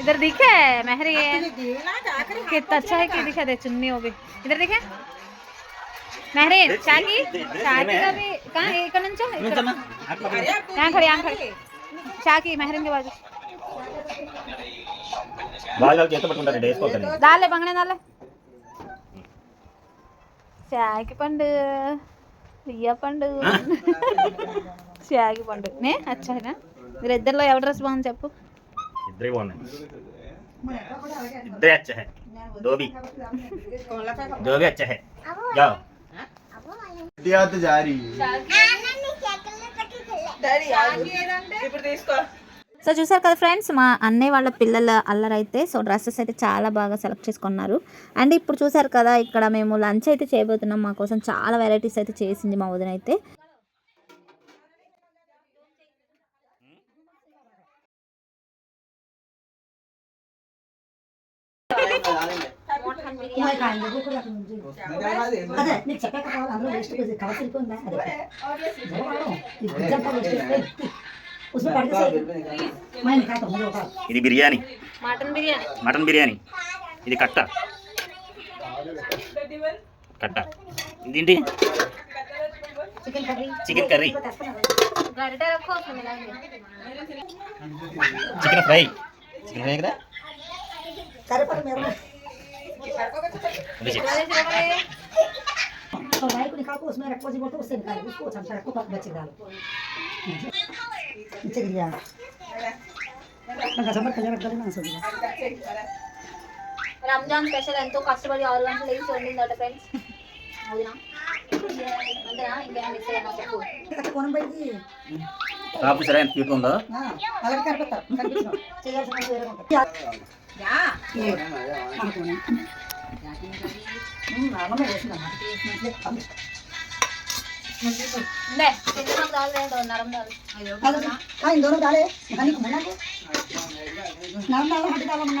इधर दिखे महरी है कितना अच्छा है कि दिखा दे चुन्नी हो भी इधर दिखे महरीन शाकी शाकी का भी कहाँ है ఇక్కడ నుంచో ఇక్కడ यहाँ खड़ी यहाँ खड़ी शाकी महरीन के बाजू వాళ్ళు చేత పట్టుకుంటారు వేసుకోకండి దాలే బంగనే దాలే శాకి పండు బియ్య పండు శాకి పండు నే అచ్చానా మీరు ఇద్దరిలో ఎవరి డ్రెస్ బాగుంది చెప్పు సో చూసారు కదా ఫ్రెండ్స్ మా అన్నయ్య వాళ్ళ పిల్లల అల్లరైతే సో డ్రెస్సెస్ అయితే చాలా బాగా సెలెక్ట్ చేసుకున్నారు. అండ్ ఇప్పుడు చూసారు కదా ఇక్కడ మేము లంచ్ అయితే చేయబోతున్నాం. మా కోసం చాలా వెరైటీస్ అయితే చేసింది మా వదిన అయితే అదే నీకు చెప్పాక అందులో వేస్ట్ వెళ్ళిపోయిందా ఇది బిర్యానీ. మటన్ బిర్యానీ. ఇది కట్ట. కట్ట. ఇదేంటి? Chicken curry. Chicken curry chicken fry. Chicken fry కదా? करे पर मेरे में ఇది చికెన్. तो भाई को निकाल को उसमें रखो जी बोलते उससे निकालो उसको चमचा रखो पर बच्चे डालो नीचे गिर गया मैं समझ कर रख डाले ना सोच రంజాన్ స్పెషల్ ఎంతో కష్టపడి ఆరు గంటలు లేచి వండిందట ఫ్రెండ్స్ అవునా కాపు సరే ఎంత క్యూట్ ఉందో అలాగే కనిపిస్తారు ఇందోరం రాలే. నరం రావాలి నరం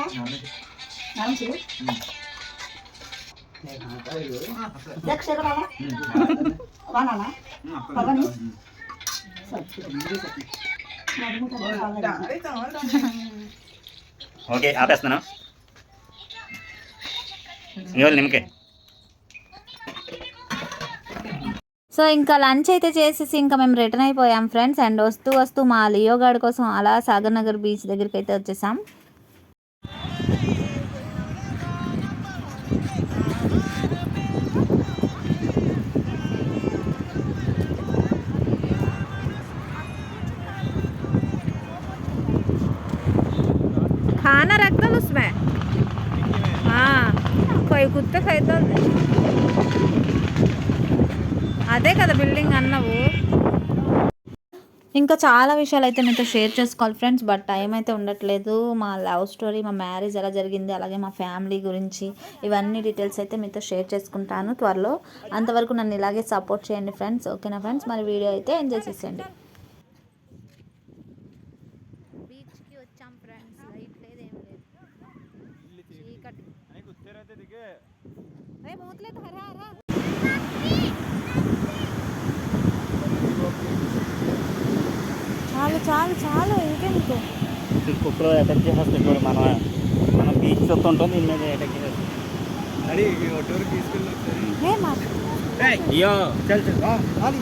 నరం ఓకే ఆపేస్తున్నాను. ఇవాళ నిమ్మకాయ. సో ఇంకా లంచ్ అయితే చేసేసి ఇంకా మేము రిటర్న్ అయిపోయాం ఫ్రెండ్స్. అండ్ వస్తూ వస్తూ మా లియో కోసం అలా సాగర్ నగర్ బీచ్ దగ్గరికి అయితే వచ్చేసాం. खाना रख दो उसमें हाँ कोई कुत्ते खाई అదే కదా బిల్డింగ్ అన్నవు ఇంకా చాలా విషయాలు అయితే మీతో షేర్ చేసుకోవాలి ఫ్రెండ్స్ బట్ టైం అయితే ఉండట్లేదు మా లవ్ స్టోరీ మా మ్యారేజ్ ఎలా జరిగింది అలాగే మా ఫ్యామిలీ గురించి ఇవన్నీ డీటెయిల్స్ అయితే మీతో షేర్ చేసుకుంటాను త్వరలో అంతవరకు నన్ను ఇలాగే సపోర్ట్ చేయండి ఫ్రెండ్స్ ఓకేనా ఫ్రెండ్స్ మరి వీడియో అయితే ఎంజాయ్ చేసేయండి చీకటి అరే మూతలేదు హరా హరా చాలు చాలు చాలు ఇంకెందుకు కుక్కలో అటాక్ చేసేస్తాయి చూడు మనం మనం బీచ్ చూస్తుంటాం దీని మీద అటాక్ చేసేస్తాం అయ్యో చల్ చల్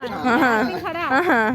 खड़ा. खड़ा.